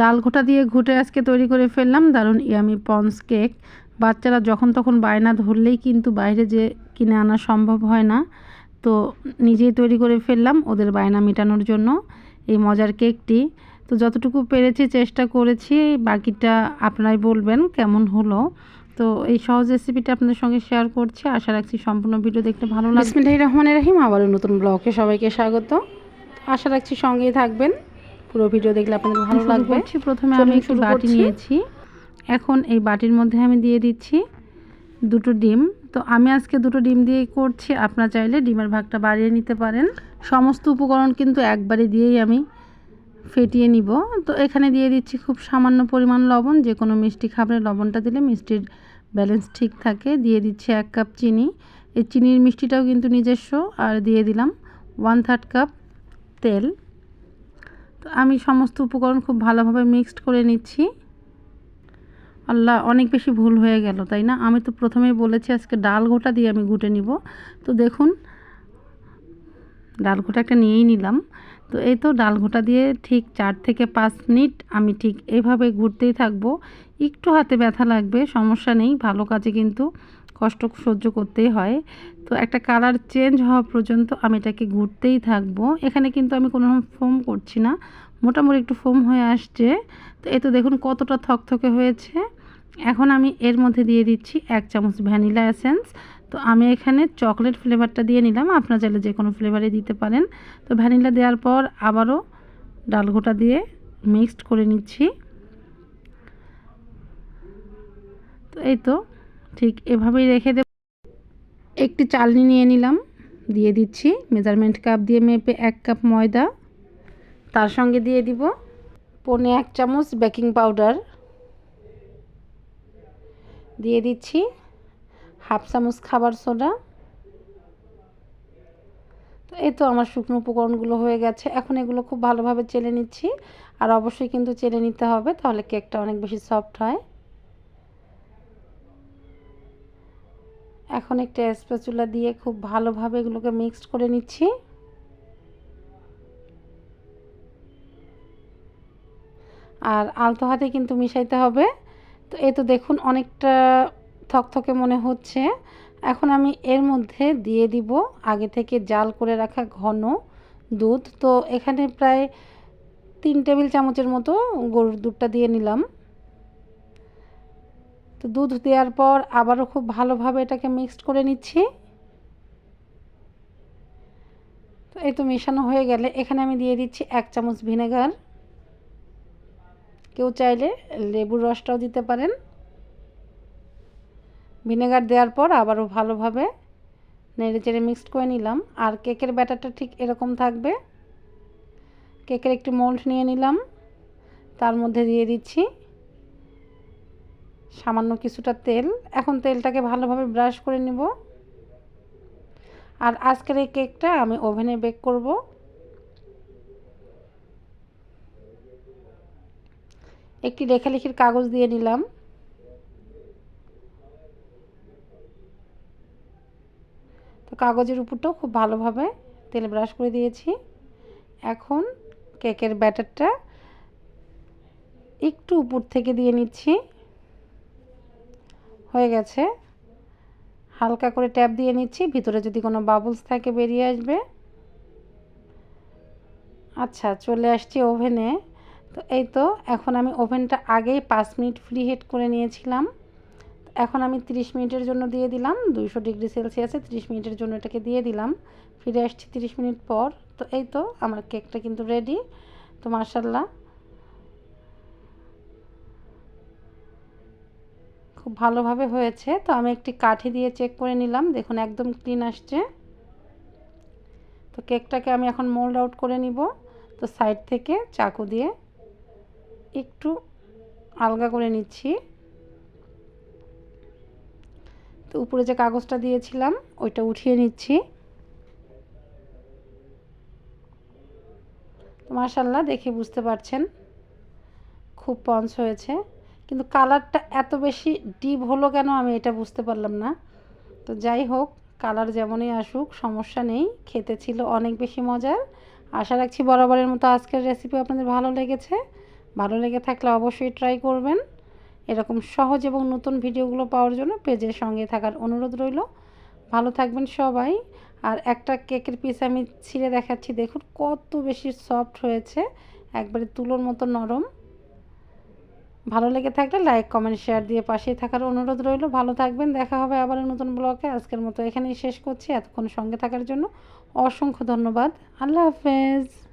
ডাল ঘোটা দিয়ে ঘুটে আজকে তৈরি করে ফেললাম। দারুণ ইয়ামি পন্স কেক। বাচ্চারা যখন তখন বায়না ধরলেই কিন্তু বাইরে যে কিনে আনা সম্ভব হয় না। তো নিজেই তৈরি করে ফেললাম ওদের বায়না মেটানোর জন্য এই মজার কেকটি। তো যতটুকু পেরেছি চেষ্টা করেছি, বাকিটা আপনারাই বলবেন কেমন হলো। তো এই সহজ রেসিপিটা আপনাদের সঙ্গে শেয়ার করছি। আশা রাখছি সম্পূর্ণ ভিডিও দেখতে ভালো লাগবে। বিসমিল্লাহির রহমানির রহিম, আবারও নতুন ব্লগে সবাইকে স্বাগত। আশা রাখছি সঙ্গেই থাকবেন। পুরো ভিডিও দেখলে আপনাদের ভালো লাগবে। প্রথমে আমি একটু বাটি নিয়েছি। এখন এই বাটির মধ্যে আমি দিয়ে দিচ্ছি দুটো ডিম। তো আমি আজকে দুটো ডিম দিয়েই করছি। আপনারা চাইলে ডিমের ভাগটা বাড়িয়ে নিতে পারেন। সমস্ত উপকরণ কিন্তু একবারে দিয়েই আমি ফেটিয়ে নিব। তো এখানে দিয়ে দিচ্ছি খুব সামান্য পরিমাণ লবণ। যে কোনো মিষ্টি খাবারে লবণটা দিলে মিষ্টির ব্যালেন্স ঠিক থাকে। দিয়ে দিচ্ছি এক কাপ চিনি। এই চিনির মিষ্টিটাও কিন্তু নিজস্ব। আর দিয়ে দিলাম ওয়ান থার্ড কাপ তেল। তো আমি সমস্ত উপকরণ খুব ভালোভাবে মিক্সড করে নিচ্ছি। আল্লাহ, অনেক বেশি ভুল হয়ে গেল, তাই না? আমি তো প্রথমেই বলেছি আজকে ডাল ঘোটা দিয়ে আমি ঘুটে নিব। তো দেখুন, ডাল ঘোটা একটা নিয়েই নিলাম। তো এই তো ডাল ঘোটা দিয়ে ঠিক চার থেকে পাঁচ মিনিট আমি ঠিক এভাবে ঘুরতেই থাকব। একটু হাতে ব্যথা লাগবে, সমস্যা নেই, ভালো কাজে কিন্তু কষ্ট সহ্য করতেই হয়। তো একটা কালার চেঞ্জ হওয়া পর্যন্ত আমি এটাকে ঘুরতেই থাকব। এখানে কিন্তু আমি কোনো ফোম করছি না। মোটামুটি একটু ফোম হয়ে আসছে। তো এই তো দেখুন কতটা থকথকে হয়েছে। এখন আমি এর মধ্যে দিয়ে দিচ্ছি এক চামচ ভ্যানিলা এসেন্স। তো আমি এখানে চকলেট ফ্লেভারটা দিয়ে নিলাম। আপনারা চাইলে যে কোনো ফ্লেভারে দিতে পারেন। তো ভ্যানিলা দেওয়ার পর আবারও ডালঘোটা দিয়ে মিক্সড করে নিচ্ছি। তো এই তো ঠিক এভাবেই রেখে দেব। একটি চালনি নিয়ে নিলাম, দিয়ে দিচ্ছি মেজারমেন্ট কাপ দিয়ে মেপে এক কাপ ময়দা। তার সঙ্গে দিয়ে দিব পনে এক চামচ বেকিং পাউডার দিয়ে দিচ্ছি হাফ চামচ খাবার সোডা। তো এই তো আমার শুকনো উপকরণগুলো হয়ে গেছে। এখন এগুলো খুব ভালোভাবে চেলে নিচ্ছি। আর অবশ্যই কিন্তু চেলে নিতে হবে, তাহলে কেকটা অনেক বেশি সফট হয়। এখন একটা স্প্যাচুলা দিয়ে খুব ভালোভাবে এগুলোকে মিক্সড করে নিচ্ছি। আর আলতো হাতে কিন্তু মিশাইতে হবে। তো এ তো দেখুন অনেকটা থকথকে মনে হচ্ছে। এখন আমি এর মধ্যে দিয়ে দিব আগে থেকে জাল করে রাখা ঘন দুধ। তো এখানে প্রায় তিন টেবিল চামচের মতো গরুর দুধটা দিয়ে নিলাম। তো দুধ দেওয়ার পর আবারও খুব ভালোভাবে এটাকে মিক্সড করে নিচ্ছি। তো এই তো মেশানো হয়ে গেলে এখানে আমি দিয়ে দিচ্ছি এক চামচ ভিনেগার। কেউ চাইলে লেবুর রসটাও দিতে পারেন। ভিনেগার দেওয়ার পর আবারও ভালোভাবে নেড়ে চেড়ে মিক্সড করে নিলাম। আর কেকের ব্যাটারটা ঠিক এরকম থাকবে। কেকের একটি মোল্ড নিয়ে নিলাম। তার মধ্যে দিয়ে দিচ্ছি সামান্য কিছুটা তেল। এখন তেলটাকে ভালোভাবে ব্রাশ করে নিব। আর আজকের এই কেকটা আমি ওভেনে বেক করব। একটি লেখালেখির কাগজ দিয়ে নিলাম। তো কাগজের উপরটাও খুব ভালোভাবে তেল ব্রাশ করে দিয়েছি। এখন কেকের ব্যাটারটা একটু উপর থেকে দিয়ে নিচ্ছি। হয়ে গেছে। হালকা করে ট্যাপ দিয়ে নিচ্ছি, ভিতরে যদি কোনো বাবলস থাকে বেরিয়ে আসবে। আচ্ছা চলে আসছি ওভেনে তো এই তো, এখন আমি ওভেনটা আগেই পাঁচ মিনিট ফ্রি হিট করে নিয়েছিলাম। এখন আমি 30 মিনিটের জন্য দিয়ে দিলাম, দুইশো ডিগ্রি সেলসিয়াসে 30 মিনিটের জন্য এটাকে দিয়ে দিলাম। ফিরে আসছি 30 মিনিট পর। তো এই তো, আমার কেকটা কিন্তু রেডি তো মার্শাল্লাহ খুব ভালোভাবে হয়েছে। তো আমি একটি কাঠি দিয়ে চেক করে নিলাম। দেখুন, একদম ক্লিন আসছে। তো কেকটাকে আমি এখন মোল্ড আউট করে নিব। তো সাইড থেকে চাকু দিয়ে একটু আলগা করে নিচ্ছি। তো উপরে যে কাগজটা দিয়েছিলাম, ওইটা উঠিয়ে নিচ্ছি। মার্শাল্লাহ দেখে বুঝতে পারছেন। খুব পঞ্চ হয়েছে। কিন্তু কালারটা এত বেশি ডিপ হলো কেন আমি এটা বুঝতে পারলাম না। তো যাই হোক, কালার যেমনই আসুক, সমস্যা নেই, খেতে ছিল অনেক বেশি মজার। আশা রাখছি বরাবরের মতো আজকের রেসিপি আপনাদের ভালো লেগেছে। ভালো লেগে থাকলে অবশ্যই ট্রাই করবেন। এরকম সহজ এবং নতুন ভিডিওগুলো পাওয়ার জন্য পেজের সঙ্গে থাকার অনুরোধ রইল। ভালো থাকবেন সবাই। আর একটা কেকের পিস আমি ছিঁড়ে দেখাচ্ছি। দেখুন কত বেশি সফট হয়েছে। একবারে তুলোর মতো নরম। ভালো লেগে থাকলে লাইক কমেন্ট শেয়ার দিয়ে পাশে থাকার অনুরোধ রইল। ভালো থাকবেন, দেখা হবে আবার নতুন ব্লগে আজকের মতো এখানেই শেষ করছি। এতক্ষণ সঙ্গে থাকার জন্য অসংখ্য ধন্যবাদ। আল্লাহ হাফেজ।